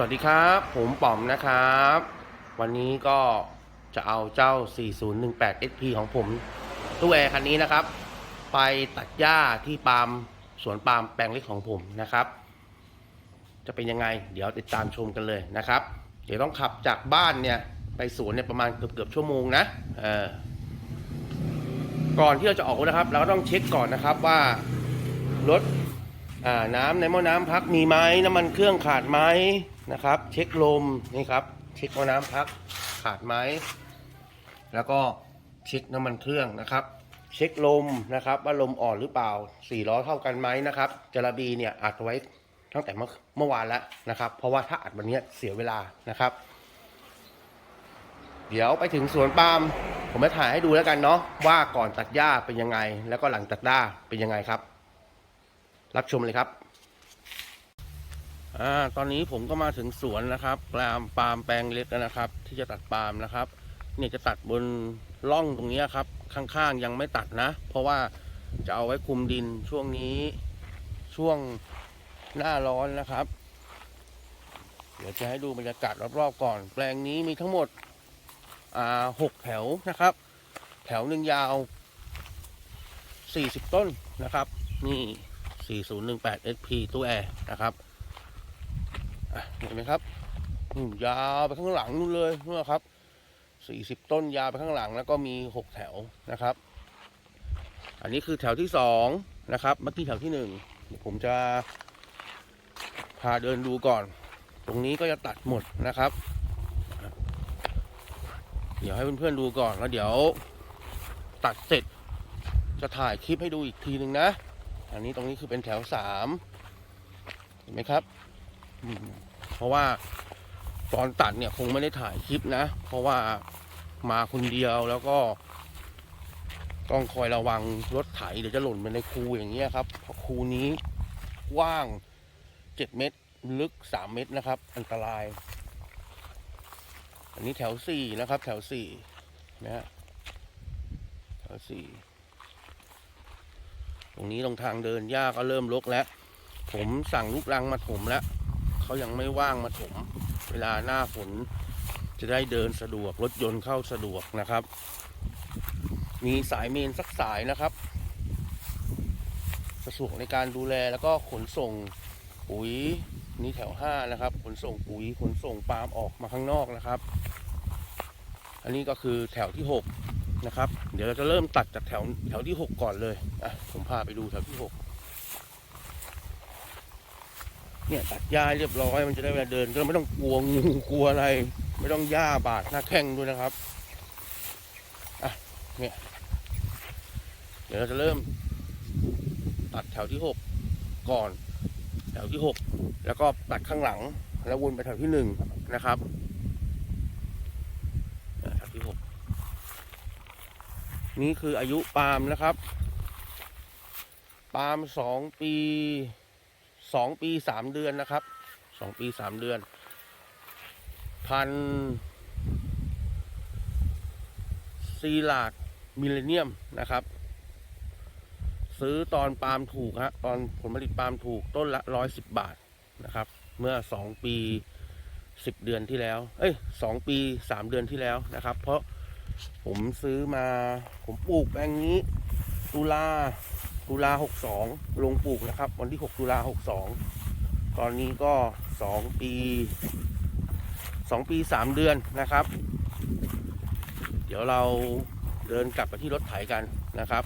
วัสดีครับ ผมป๋อมนะครับ วันนี้ก็จะเอาเจ้า 4018 SP ของผมตู้แอร์คันนี้นะครับ ไปตัดหญ้าที่ปาล์มสวนปาล์มแปลงเล็กของผมนะครับ จะเป็นยังไง เดี๋ยวติดตามชมกันเลยนะครับ เดี๋ยวต้องขับจากบ้านเนี่ย ไปสวนเนี่ยประมาณเกือบเกือบชั่วโมงนะเออก่อนที่เราจะออกนะครับ เราก็ต้องเช็คก่อนนะครับว่ารถ น้ำในหม้อน้ำพักมีไหมน้ำมันเครื่องขาดไหมนะครับ เช็คลมนี่ครับ เช็คหม้อน้ำพักขาดไหมแล้วก็เช็คน้ำมันเครื่องนะครับ เช็คลมนะครับ ว่าลมอ่อนหรือเปล่าสี่ล้อเท่ากันไหมนะครับจระบีเนี่ยอัดไว้ตั้งแต่เมื่อเมื่อวานแล้วนะครับ เพราะว่าถ้าอัดวันนี้เสียเวลานะครับ เดี๋ยวไปถึงสวนปาล์มผมจะถ่ายให้ดูแล้วกันเนาะว่าก่อนตัดหญ้าเป็นยังไง แล้วก็หลังตัดหญ้าเป็นยังไงครับ รับชมเลยครับอ่าตอนนี้ผมก็มาถึงสวนนะครับปาล์มปาล์มแปลงเล็กแล้วนะครับ ที่จะตัดปาล์มนะครับ เนี่ยจะตัดบนร่องตรงนี้ครับ ข้างๆยังไม่ตัดนะ เพราะว่าจะเอาไว้คุมดินช่วงนี้ช่วงหน้าร้อนนะครับ เดี๋ยวจะให้ดูบรรยากาศรอบๆก่อน แปลงนี้มีทั้งหมดอ่าหกแถวนะครับ แถวหนึ่งยาว40ต้นนะครับ นี่ 4018 SP ตู้แอร์นะครับเห็นไหมครับยาวไปข้างหลังนู่นเลยนู่นนะครับ 40 ต้นยาวไปข้างหลังแล้วก็มี 6 แถวนะครับ อันนี้คือแถวที่สองนะครับ เมื่อกี้แถวที่หนึ่งเดี๋ยวผมจะพาเดินดูก่อน ตรงนี้ก็จะตัดหมดนะครับ เดี๋ยวให้เพื่อนๆดูก่อนแล้วเดี๋ยวตัดเสร็จจะถ่ายคลิปให้ดูอีกทีหนึ่งนะ อันนี้ตรงนี้คือเป็นแถวสามเห็นไหมครับ เพราะว่าตอนตัดเนี่ยคงไม่ได้ถ่ายคลิปนะ เพราะว่ามาคนเดียวแล้วก็ ต้องคอยระวังรถไถเดี๋ยวจะหล่นไปในคูอย่างเงี้ยครับเพราะคูนี้กว้างเจ็ดเมตรลึกสามเมตรนะครับ อันตราย อันนี้แถวสี่นะครับ แถวสี่นะฮะแถวสี่ ตรงนี้ตรงทางเดินหญ้าก็เริ่มรกแล้ว ผมสั่งลูกรังมาถมแล้วเขายังไม่ว่างมาถม เวลาหน้าฝนจะได้เดินสะดวกรถยนต์เข้าสะดวกนะครับ มีสายเมนสักสายนะครับสะดวกในการดูแลแล้วก็ขนส่งปุ๋ยนี่แถวห้านะครับ ขนส่งปุ๋ยขนส่งปาล์มออกมาข้างนอกนะครับ อันนี้ก็คือแถวที่หก นะครับ เดี๋ยวเราจะเริ่มตัดจากแถวแถวที่หกก่อนเลยอะผมพาไปดูแถวที่หกเนี่ยตัดหญ้าเรียบร้อยมันจะได้เวลาเดินก็ไม่ต้องกลัวงูกลัวอะไร ไม่ต้องหญ้าบาดหน้าแข้งด้วยนะครับอะเนี่ยเดี๋ยวเราจะเริ่มตัดแถวที่หกก่อน แถวที่หกแล้วก็ตัดข้างหลังแล้ววนไปแถวที่หนึ่งนะครับอะแถวที่หก นี่คืออายุปาล์มนะครับ ปาล์มสองปีสองปีสามเดือนนะครับสองปีสามเดือน พันซีลาดมิเลเนียมนะครับ ซื้อตอนปาล์มถูกฮะตอนผลผลิตปาล์มถูกต้นละร้อยสิบบาทนะครับ เมื่อสองปีสิบเดือนที่แล้ว เอ้ยสองปีสามเดือนที่แล้วนะครับ เพราะ ผมซื้อมา ผมปลูกแปลงนี้ ตุลาตุลาหกสองลงปลูกนะครับ วันที่หกตุลาหกสองตอนนี้ก็สองปีสองปีสามเดือนนะครับ เดี๋ยวเราเดินกลับไปที่รถไถกันนะครับ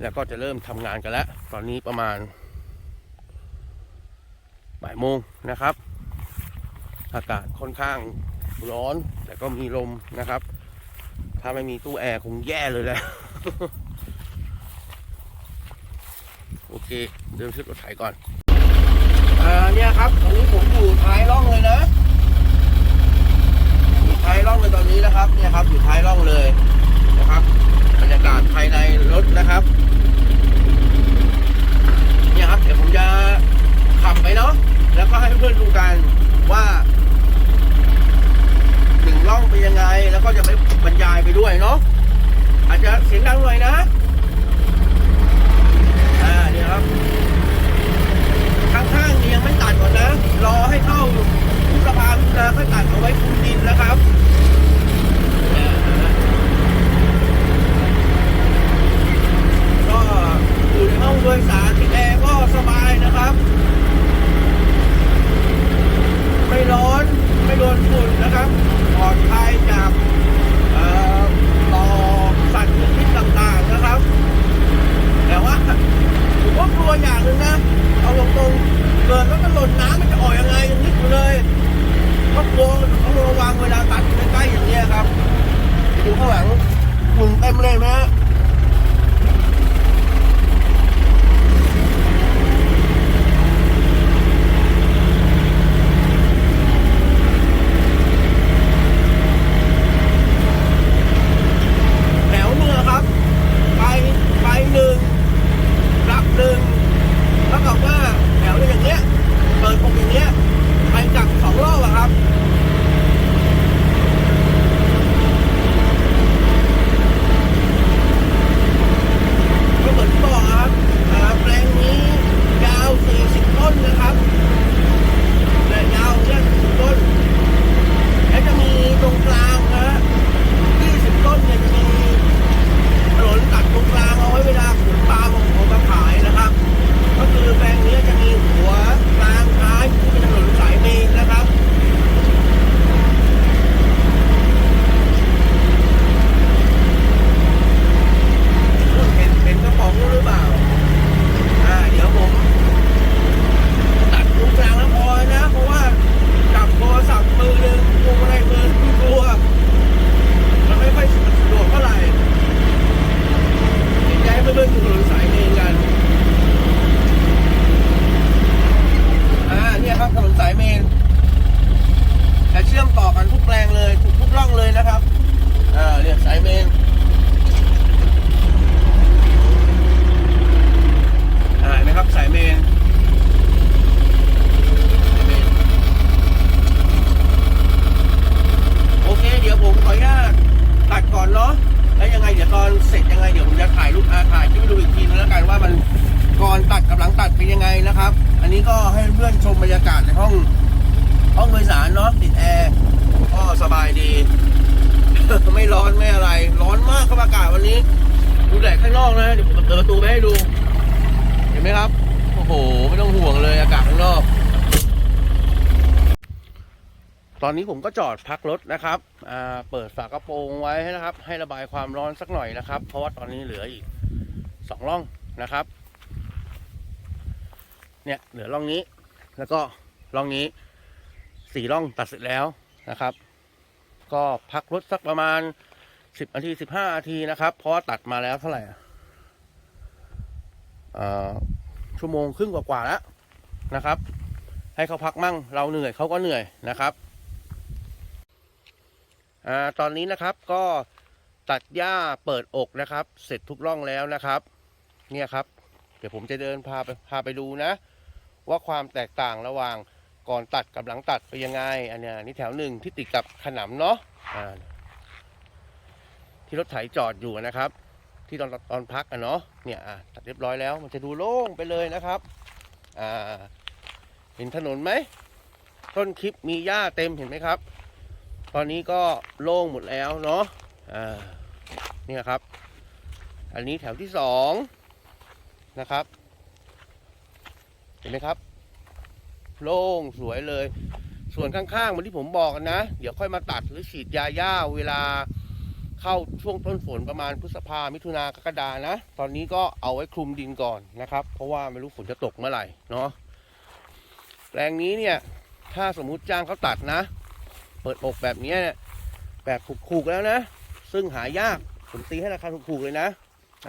แล้วก็จะเริ่มทำงานกันแล้ว ตอนนี้ประมาณบ่ายโมงนะครับ อากาศค่อนข้างร้อนแต่ก็มีลมนะครับ ถ้าไม่มีตู้แอร์คงแย่เลยแหละโอเค เดินขึ้นรถไถก่อน อ่าเนี่ยครับตอนนี้ผมอยู่ท้ายร่องเลยนะอยู่ท้ายร่องเลยตอนนี้นะครับ เนี่ยครับอยู่ท้ายร่องเลยนะครับบรรยากาศภายในรถนะครับ เนี่ยครับเดี๋ยวผมจะขับไปเนาะแล้วก็ให้เพื่อนๆดูกันว่า ล่องเป็นยังไง แล้วก็จะไปบรรยายไปด้วยเนาะอาจจะเสียงดังหน่อยนะอ่าเนี่ยครับข้างๆนี่ยังไม่ตัดก่อนนะ รอให้เข้าทุกสะพไว้คุมดินนะครับก็อยู่ในห้องโดยสารที่แอร์ก็สบายนะครับ ไม่ร้อนไม่โดนฝุ่นนะครับปลอดภัยจากเอ่อต่อสัตว์ชนิดต่างๆนะครับ แต่ว่าผมก็กลัวอย่างหนึ่งนะ เอาตรงๆเกิดแล้วมันหล่นน้ำมันจะออกยังไงยังนึกอยู่เลยก็กลัวต้องระวังเวลาตัดใกล้ๆอย่างเนี้ยครับดูข้างหลังฝุ่น เต็มเลยนะฮะแถวเนื้อะครับ ไปไปหนึ่งรับหนึ่งเท่ากับว่าแถวอย่างเงี้ยเปิดผมอย่างเงี้ยไปกลับสองรอบอะครับ ก็เหมือนที่บอกครับอ่าแปลงนี้ยาว 40 ต้นนะครับและยาวเนี่ย40ต้น และจะมีตรงกลางนะฮะ20 ต้นเนี่ยจะมี ถนนตัดตรงกลางเอาไว้เวลาขนปลาของผมมาขายนะครับ ก็คือแปลงนี้จะมีหัวกลางท้ายที่เป็นถนนสายเมนนะครับ เห็นเห็นกระป๋องหรือเปล่า อ่า เดี๋ยวผม ตัดตรงกลางแล้วพอนะ เพราะว่าจับโทรศัพท์มือหนึ่งพวงมาลัยมือหนึ่งกลัว มันไม่ค่อยสะดวกเท่าไหร่ ย้ายไปเบิ่งถนนสายเมนกัน อ่า เนี่ยครับถนนสายเมนแต่เชื่อมต่อกันทุกแปลงเลยทุกทุกร่องเลยนะครับ อ่า เนี่ยสายเมน อ่าเห็นะครับสายเมนสายเมน โอเค เดี๋ยวผมขออนุญาตตัดก่อนเนาะ แล้วยังไงเดี๋ยวตอนเสร็จยังไงเดี๋ยวผมจะถ่ายรูปอาถ่ายคลิปให้ดูอีกทีนึงแล้วกันว่ามันก่อนตัดกับหลังตัดเป็นยังไงนะครับ อันนี้ก็ให้เพื่อนชมบรรยากาศในห้องห้องโดยสารเนาะติดแอร์ก็สบายดี ไม่ร้อนไม่อะไร ร้อนมากครับอากาศวันนี้ ดูแดดข้างนอกนะเดี๋ยวผมเปิดประตูไปให้ดู เห็นไหมครับ โอ้โห ไม่ต้องห่วงเลยอากาศข้างนอก ตอนนี้ผมก็จอดพักรถนะครับอ่าเปิดฝากระโปรงไว้นะครับ ให้ระบายความร้อนสักหน่อยนะครับ เพราะว่าตอนนี้เหลืออีกสองร่องนะครับ เนี่ยเหลือร่องนี้ แล้วก็ร่องนี้สี่ร่องตัดเสร็จแล้วนะครับ ก็พักรถสักประมาณสิบนาทีสิบห้านาทีนะครับ เพราะตัดมาแล้วเท่าไหร่อ่าชั่วโมงครึ่งกว่าๆแล้วนะครับ ให้เขาพักมั่งเราเหนื่อยเขาก็เหนื่อยนะครับอตอนนี้นะครับก็ตัดหญ้าเปิดอกนะครับ เสร็จทุกร่องแล้วนะครับ เนี่ยครับ เดี๋ยวผมจะเดินพาไปพาไปดูนะ ว่าความแตกต่างระหว่างก่อนตัดกับหลังตัดเป็นยังไง อันเนี้ยนี่แถวหนึ่งที่ติดกับขนำเนาะอ่าที่รถไถจอดอยู่นะครับ ที่ตอนตอนพักอะเนาะเนี่ยอะตัดเรียบร้อยแล้ว มันจะดูโล่งไปเลยนะครับอ่าเห็นถนนไหมต้นคลิปมีหญ้าเต็มเห็นไหมครับ ตอนนี้ก็โล่งหมดแล้วเนาะอ่าเนี่ยครับ อันนี้แถวที่สองนะครับ เห็นไหมครับ โล่งสวยเลย ส่วนข้างๆเหมือนที่ผมบอกนะ เดี๋ยวค่อยมาตัดหรือฉีดยาหญ้าเวลาเข้าช่วงต้นฝนประมาณพฤษภามิถุนากรกฎานะ ตอนนี้ก็เอาไว้คลุมดินก่อนนะครับ เพราะว่าไม่รู้ฝนจะตกเมื่อไหร่เนาะแปลงนี้เนี่ย ถ้าสมมุติจ้างเขาตัดนะ เปิดอกแบบนี้เนี่ยแบบถูกๆแล้วนะ ซึ่งหายากผมตีให้ราคาถูกๆเลยนะ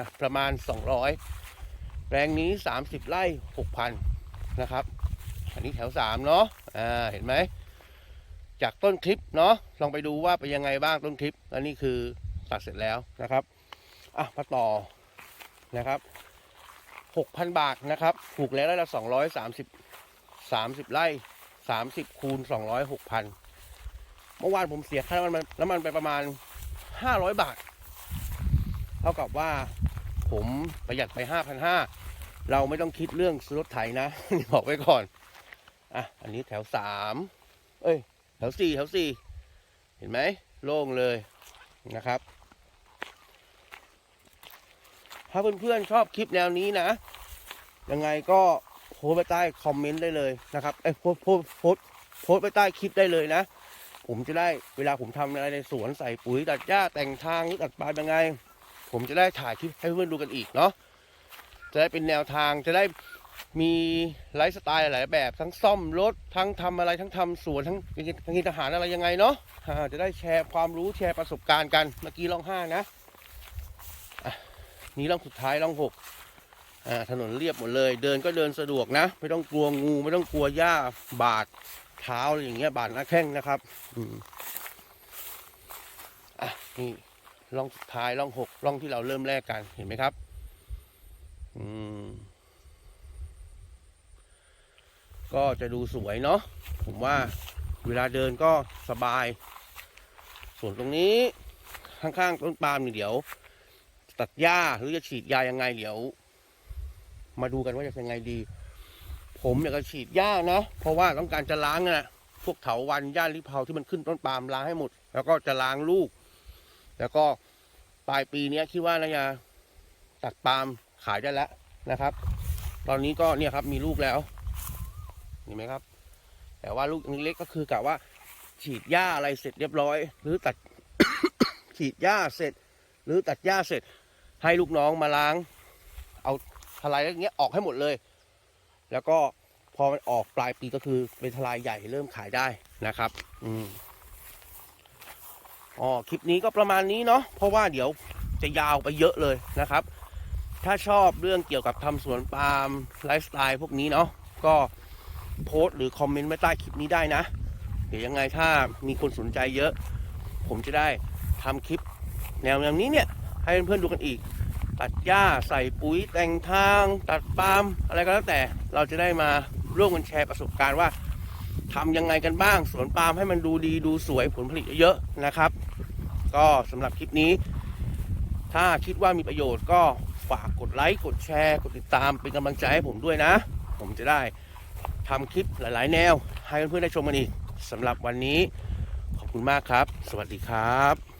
ะประมาณ 200 แปลงนี้ 30 ไร่ 6,000 นะครับ อันนี้แถว3เนาะอ่าเห็นไหมจากต้นคลิปเนาะลองไปดูว่าเป็นยังไงบ้างต้นคลิปและนี่คือตัดเสร็จแล้วนะครับอะมาต่อนะครับ6,000บาทนะครับปลูกแล้วไร่ละ230 30ไร่30คูณ200 6,000เมื่อวานผมเสียค่าน้ำมันน้ำมันไปประมาณ500บาท เท่ากับว่าผมประหยัดไป5,500 เราไม่ต้องคิดเรื่องซื้อรถไถนะบอกไว้ก่อนอะอันนี้แถว3เอ้ย แถวสี่แถวสี่เห็นไหมโล่งเลยนะครับ ถ้าเพื่อนๆชอบคลิปแนวนี้นะ ยังไงก็โพสไปใต้คอมเมนต์ได้เลยนะครับเอ้ยโพสโพสโพสโพสไปใต้คลิปได้เลยนะ ผมจะได้เวลาผมทำอะไรในสวนใส่ปุ๋ยตัดหญ้าแต่งทางหรือตัดปลายยังไง ผมจะได้ถ่ายคลิปให้เพื่อนๆดูกันอีกเนาะ จะได้เป็นแนวทางจะได้มีไลฟ์สไตล์หลายแบบ ทั้งซ่อมรถ ทั้งทำอะไรทั้งทำสวนทั้งทั้งกินอาหารอะไรยังไงเนาะจะได้แชร์ความรู้แชร์ประสบการณ์กันเมื่อกี้ลองห้านะนี่ลองสุดท้ายลองหกถนนเรียบหมดเลย เดินก็เดินสะดวกนะ ไม่ต้องกลัวงู ไม่ต้องกลัวหญ้าบาดเท้าอะไรอย่างเงี้ยบาดหน้าแข้งนะครับอืมอะนี่ร่องสุดท้ายร่องหกร่องที่เราเริ่มแรกกันเห็นไหมครับ ก็จะดูสวยเนาะผมว่าเวลาเดินก็สบาย ส่วนตรงนี้ข้างๆต้นปาล์มนี่เดี๋ยว ตัดหญ้าหรือจะฉีดยายังไงเดี๋ยว มาดูกันว่าจะยังไงดี ผมอยากจะฉีดหญ้านะเพราะว่าต้องการจะล้างนะพวกเถาวันหญ้าลิเผาที่มันขึ้นต้นปาล์มล้างให้หมด แล้วก็จะล้างลูก แล้วก็ปลายปีเนี้ยคิดว่าน่าตัดปาล์ม ขายได้แล้วนะครับ ตอนนี้ก็เนี่ยครับมีลูกแล้วเห็นไหมครับ แต่ว่าลูกเล็กก็คือกะว่า ฉีดหญ้าอะไรเสร็จเรียบร้อย หรือตัดฉีดหญ้าเสร็จ หรือตัดหญ้าเสร็จ ให้ลูกน้องมาล้าง เอาทลายอย่างเงี้ยออกให้หมดเลย แล้วก็พอมันออกปลายปีก็คือเป็นทลายใหญ่เริ่มขายได้นะครับ อืมอ๋อคลิปนี้ก็ประมาณนี้เนาะเพราะว่าเดี๋ยวจะยาวไปเยอะเลยนะครับ ถ้าชอบเรื่องเกี่ยวกับทำสวนปาล์มไลฟ์สไตล์พวกนี้เนาะก็โพสต์หรือคอมเมนต์ไว้ใต้คลิปนี้ได้นะ เดี๋ยวยังไงถ้ามีคนสนใจเยอะ ผมจะได้ทำคลิปแนวอย่างนี้เนี่ย ให้เพื่อนๆดูกันอีก ตัดหญ้าใส่ปุ๋ยแต่งทาง ตัดปาล์มอะไรก็แล้วแต่เราจะได้มาร่วมกันแชร์ประสบการณ์ว่าทำยังไงกันบ้างสวนปาล์มให้มันดูดีดูสวยผลผลิตเยอะๆนะครับ ก็สำหรับคลิปนี้ ถ้าคิดว่ามีประโยชน์ก็ ฝากกดไลค์กดแชร์ กดติดตามเป็นกำลังใจให้ผมด้วยนะ ผมจะได้ทำคลิปหลาย ๆ แนว ให้เพื่อนๆได้ชมกันอีกสำหรับวันนี้ขอบคุณมากครับ สวัสดีครับ